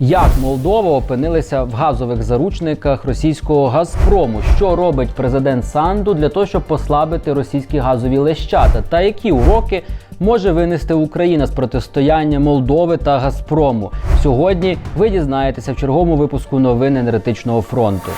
Як Молдова опинилася в газових заручниках російського Газпрому? Що робить президент Санду для того, щоб послабити російські газові лещата? Та які уроки може винести Україна з протистояння Молдови та Газпрому? Сьогодні ви дізнаєтеся в черговому випуску новин енергетичного фронту.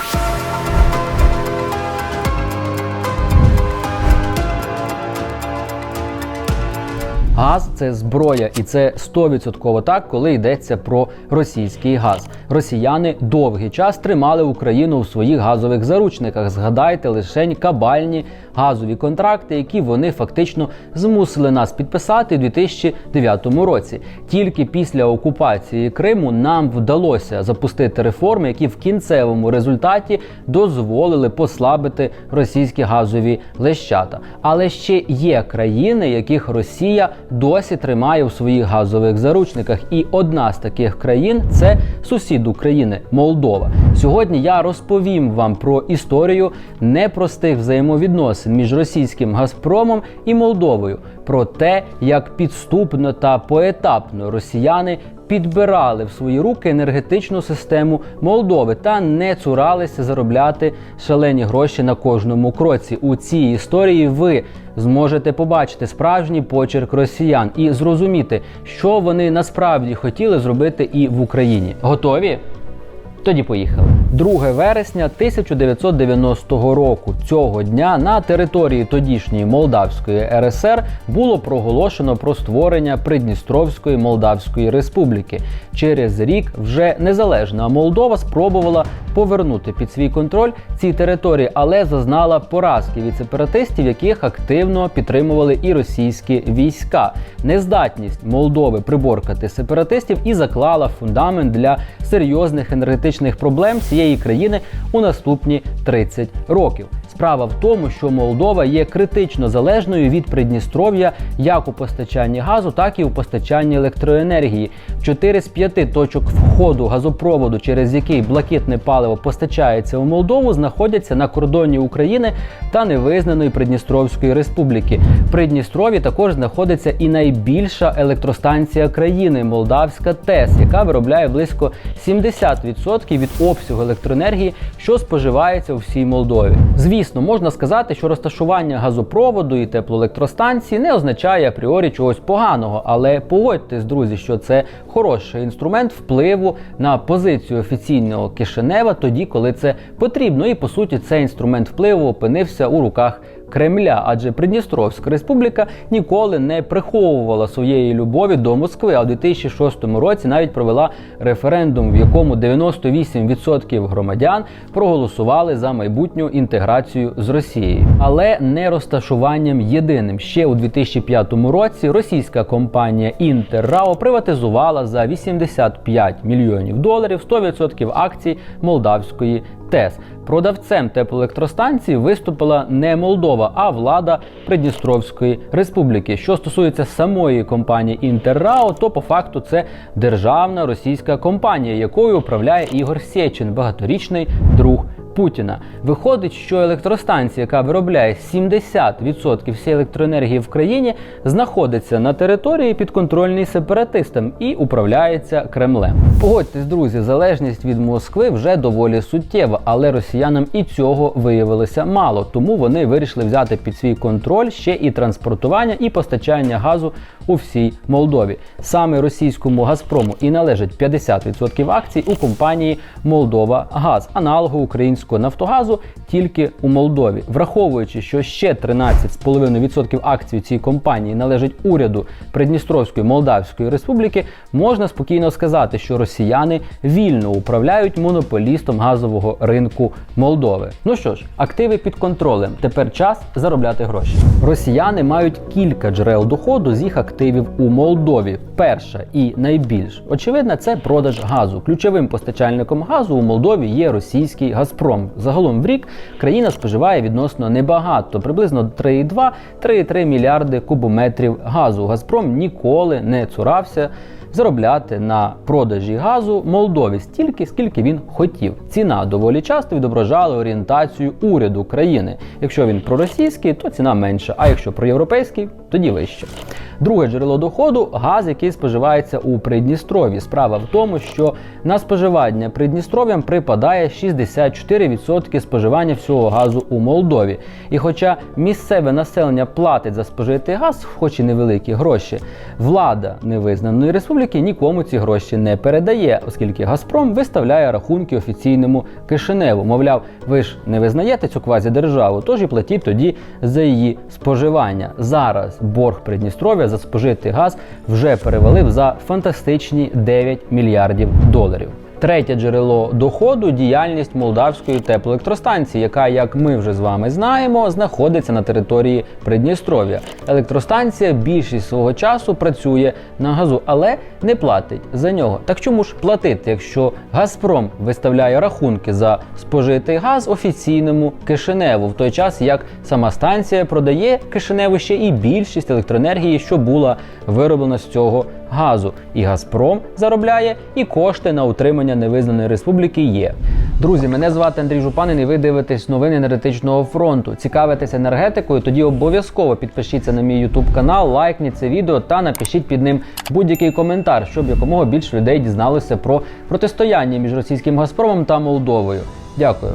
Газ це зброя, і це 100% так, коли йдеться про російський газ. Росіяни довгий час тримали Україну у своїх газових заручниках. Згадайте лишень кабальні газові контракти, які вони фактично змусили нас підписати у 2009 році. Тільки після окупації Криму нам вдалося запустити реформи, які в кінцевому результаті дозволили послабити російські газові лещата. Але ще є країни, яких Росія досі тримає у своїх газових заручниках. І одна з таких країн це сусід України Молдова. Сьогодні я розповім вам про історію непростих взаємовідносин між російським Газпромом і Молдовою, про те, як підступно та поетапно росіяни підбирали в свої руки енергетичну систему Молдови та не цуралися заробляти шалені гроші на кожному кроці. У цій історії ви зможете побачити справжній почерк росіян і зрозуміти, що вони насправді хотіли зробити і в Україні. Готові? Тоді поїхали. 2 вересня 1990 року. Цього дня на території тодішньої Молдавської РСР було проголошено про створення Придністровської Молдавської Республіки. Через рік вже незалежна Молдова спробувала повернути під свій контроль ці території, але зазнала поразки від сепаратистів, яких активно підтримували і російські війська. Нездатність Молдови приборкати сепаратистів і заклала фундамент для серйозних енергетичних проблем цієї країни у наступні 30 років. Справа в тому, що Молдова є критично залежною від Придністров'я як у постачанні газу, так і у постачанні електроенергії. Чотири з п'яти точок входу газопроводу, через який блакитне паливо постачається у Молдову, знаходяться на кордоні України та невизнаної Придністровської республіки. В Придністрові також знаходиться і найбільша електростанція країни Молдавська ТЕС, яка виробляє близько 70% від обсягу електроенергії, що споживається у всій Молдові. Звісно, можна сказати, що розташування газопроводу і теплоелектростанції не означає апріорі чогось поганого, але погодьтесь, друзі, що це хороший інструмент впливу на позицію офіційного Кишинева тоді, коли це потрібно. І по суті, цей інструмент впливу опинився у руках. Кремля, адже Придністровська республіка ніколи не приховувала своєї любові до Москви. А у 2006 році навіть провела референдум, в якому 98% громадян проголосували за майбутню інтеграцію з Росією, але не розташуванням єдиним. Ще у 2005 році російська компанія Інтеррао приватизувала за 85 мільйонів доларів 100% акцій молдавської ТЕС. Продавцем теплоелектростанції виступила не Молдова, а влада Придністровської республіки. Що стосується самої компанії Інтеррао, то по факту це державна російська компанія, якою управляє Ігор Сєчин, багаторічний друг. Путіна виходить, що електростанція, яка виробляє 70% всієї електроенергії в країні, знаходиться на території підконтрольній сепаратистам і управляється Кремлем. Погодьтесь, друзі, залежність від Москви вже доволі суттєва, але росіянам і цього виявилося мало, тому вони вирішили взяти під свій контроль ще і транспортування і постачання газу у всій Молдові. Саме російському Газпрому і належить 50% акцій у компанії Молдова Газ, аналогу українського Нафтогазу тільки у Молдові, враховуючи, що ще 13,5% акцій цієї компанії належить уряду Придністровської Молдавської Республіки, можна спокійно сказати, що росіяни вільно управляють монополістом газового ринку Молдови. Ну що ж, активи під контролем. Тепер час заробляти гроші. Росіяни мають кілька джерел доходу з їх активів у Молдові. Перша і найбільш очевидна це продаж газу. Ключовим постачальником газу у Молдові є російський Газпром. Загалом в рік країна споживає відносно небагато, приблизно 3,2-3,3 мільярди кубометрів газу. Газпром ніколи не цурався заробляти на продажі газу Молдові стільки, скільки він хотів. Ціна доволі часто відображала орієнтацію уряду країни. Якщо він проросійський, то ціна менша, а якщо проєвропейський, тоді вище. Друге джерело доходу газ, який споживається у Придністров'ї. Справа в тому, що на споживання Придністров'ям припадає 64% споживання всього газу у Молдові. І хоча місцеве населення платить за спожитий газ, хоч і невеликі гроші, влада невизнаної республіки нікому ці гроші не передає, оскільки Газпром виставляє рахунки офіційному Кишиневу. Мовляв, ви ж не визнаєте цю квазідержаву, тож і платіть тоді за її споживання. Зараз борг Придністров'я за спожитий газ вже перевалив за фантастичні 9 мільярдів доларів. Третє джерело доходу діяльність молдавської теплоелектростанції, яка, як ми вже з вами знаємо, знаходиться на території Придністров'я. Електростанція більшість свого часу працює на газу, але не платить за нього. Так чому ж платити, якщо Газпром виставляє рахунки за спожитий газ офіційному Кишиневу, в той час як сама станція продає Кишиневу ще і більшість електроенергії, що була вироблена з цього газу. І Газпром заробляє, і кошти на утримання невизнаної республіки є. Друзі, мене звати Андрій Жупанин, і ви дивитесь новини енергетичного фронту. Цікавитесь енергетикою? Тоді обов'язково підпишіться на мій YouTube канал, лайкніть це відео та напишіть під ним будь-який коментар, щоб якомога більше людей дізналося про протистояння між російським Газпромом та Молдовою. Дякую.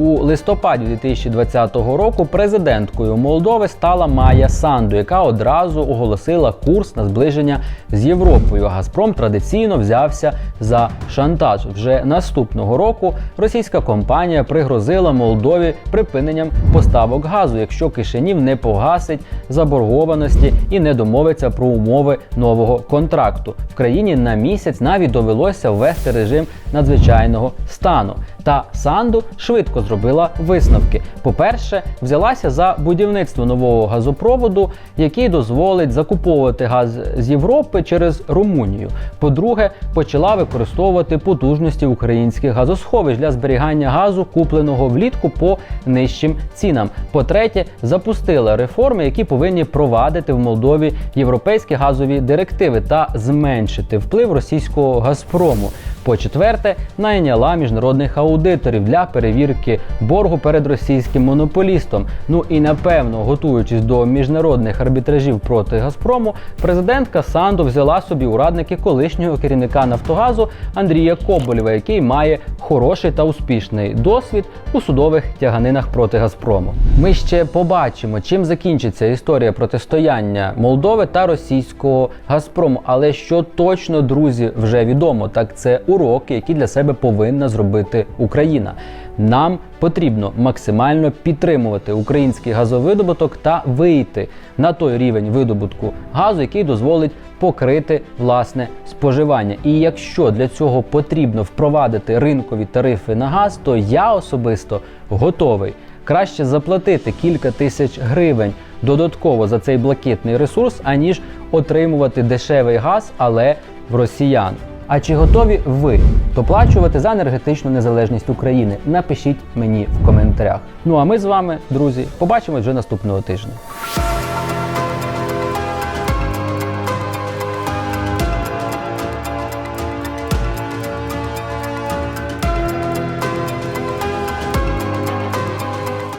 У листопаді 2020 року президенткою Молдови стала Майя Санду, яка одразу оголосила курс на зближення з Європою. Газпром традиційно взявся за шантаж. Вже наступного року російська компанія пригрозила Молдові припиненням поставок газу, якщо Кишинів не погасить заборгованості і не домовиться про умови нового контракту. В країні на місяць навіть довелося ввести режим надзвичайного стану. Та Санду швидко зробила висновки. По-перше, взялася за будівництво нового газопроводу, який дозволить закуповувати газ з Європи через Румунію. По-друге, почала використовувати потужності українських газосховищ для зберігання газу, купленого влітку по нижчим цінам. По-третє, запустила реформи, які повинні провадити в Молдові європейські газові директиви та зменшити вплив російського Газпрому. По-четверте, найняла міжнародних аудиторів для перевірки боргу перед російським монополістом. Ну і напевно, готуючись до міжнародних арбітражів проти Газпрому, президентка Санду взяла собі урадники колишнього керівника Нафтогазу Андрія Коболєва, який має хороший та успішний досвід у судових тяганинах проти Газпрому. Ми ще побачимо, чим закінчиться історія протистояння Молдови та російського Газпрому. Але що точно, друзі, вже відомо, так це уроки, які для себе повинна зробити Україна. Нам потрібно максимально підтримувати український газовидобуток та вийти на той рівень видобутку газу, який дозволить покрити власне споживання. І якщо для цього потрібно впровадити ринкові тарифи на газ, то я особисто готовий краще заплатити кілька тисяч гривень додатково за цей блакитний ресурс, аніж отримувати дешевий газ, але в росіян. А чи готові ви доплачувати за енергетичну незалежність України? Напишіть мені в коментарях. Ну а ми з вами, друзі, побачимось вже наступного тижня.